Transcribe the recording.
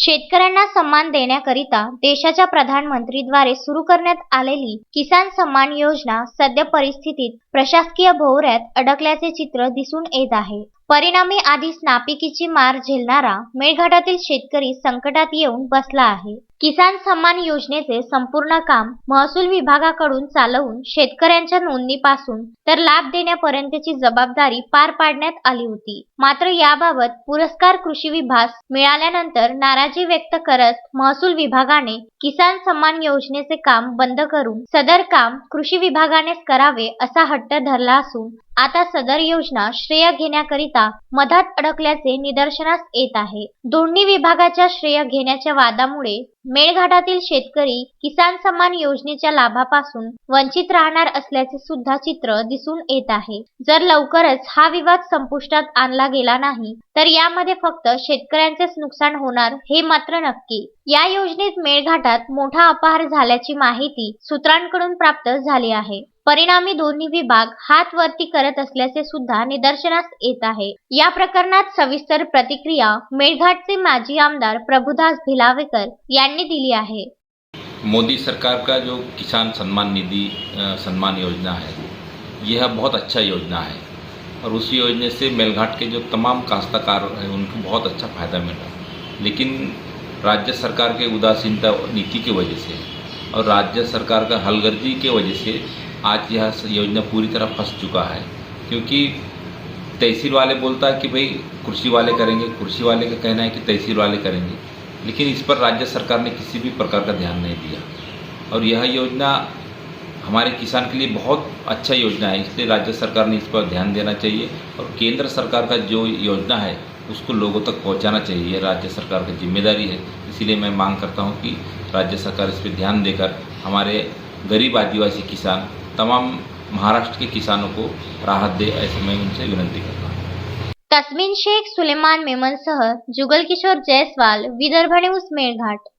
शेतकऱ्यांना सन्मान देण्याकरिता देशाच्या प्रधानमंत्रीद्वारे सुरू करण्यात आलेली किसान सन्मान योजना सद्य परिस्थितीत प्रशासकीय भोवऱ्यात अडकल्याचे चित्र दिसून येत आहे. परिणामी आधीच नापिकीची मार झेलणारा मेळघाटातील शेतकरी संकटात येऊन बसला आहे. किसान सन्मान योजनेचे संपूर्ण काम महसूल विभागाकडून चालवून शेतकऱ्यांच्या नोंदणीपासून तर लाभ देण्यापर्यंतची जबाबदारी पार पाडण्यात आली होती. मात्र याबाबत पुरस्कार कृषी विभाग मिळाल्यानंतर नाराजी व्यक्त करत महसूल विभागाने किसान सन्मान योजनेचे काम बंद करून सदर काम कृषी विभागानेच करावे असा हट्ट धरला असून आता सदर योजना श्रेय घेण्याकरिता मधात अडकल्याचे निदर्शनास येत आहे. दोन्ही विभागाच्या श्रेय घेण्याच्या वादामुळे मेळघाटातील शेतकरी किसान सन्मान योजनेच्या लाभापासून वंचित राहणार असल्याचे सुद्धा चित्र दिसून येत आहे. जर लवकरच हा विवाद संपुष्टात आणला गेला नाही तर यामध्ये फक्त शेतकऱ्यांचेच नुकसान होणार हे मात्र नक्की. या योजनेत मेळघाटात मोठा अपहार झाल्याची माहिती सूत्रांकडून प्राप्त झाली आहे. परिणामी दोन्ही विभाग हात वरती करत असल्याचे सुद्धा निदर्शनास येत आहे. या प्रकरणात सविस्तर प्रतिक्रिया मेळघाटचे माजी आमदार प्रभुदास भिलावेकर यांनी दिली आहे. मोदी सरकार का जो किसान सम्मान निधि सम्मान योजना है, यह बहुत अच्छा योजना है। और उस योजने से मेलघाट के जो तमाम काश्तकार हैं, उनको बहुत अच्छा फ़ायदा मिला। लेकिन राज्य सरकार के उदासीनता नीति की वजह से और राज्य सरकार का हलगर्जी के वजह से आज यह योजना पूरी तरह फंस चुका है, क्योंकि तहसील वाले बोलता है कि भाई कृषि वाले करेंगे कृषि वाले का कहना है कि तहसील वाले करेंगे। लेकिन इस पर राज्य सरकार ने किसी भी प्रकार का ध्यान नहीं दिया। और यह योजना हमारे किसान के लिए बहुत अच्छा योजना है, इसलिए राज्य सरकार ने इस पर ध्यान देना चाहिए और केंद्र सरकार का जो योजना है, उसको लोगों तक पहुंचाना चाहिए। राज्य सरकार की ज़िम्मेदारी है, इसीलिए मैं मांग करता हूँ कि राज्य सरकार इस पर ध्यान देकर हमारे गरीब आदिवासी किसान तमाम महाराष्ट्र के किसानों को राहत दे ऐसे मैं उनसे विनती करता हूँ। तस्मिन शेख सुलेमान मेमनसह जुगल किशोर जयस्वाल विदर्भ न्यूज मेळघाट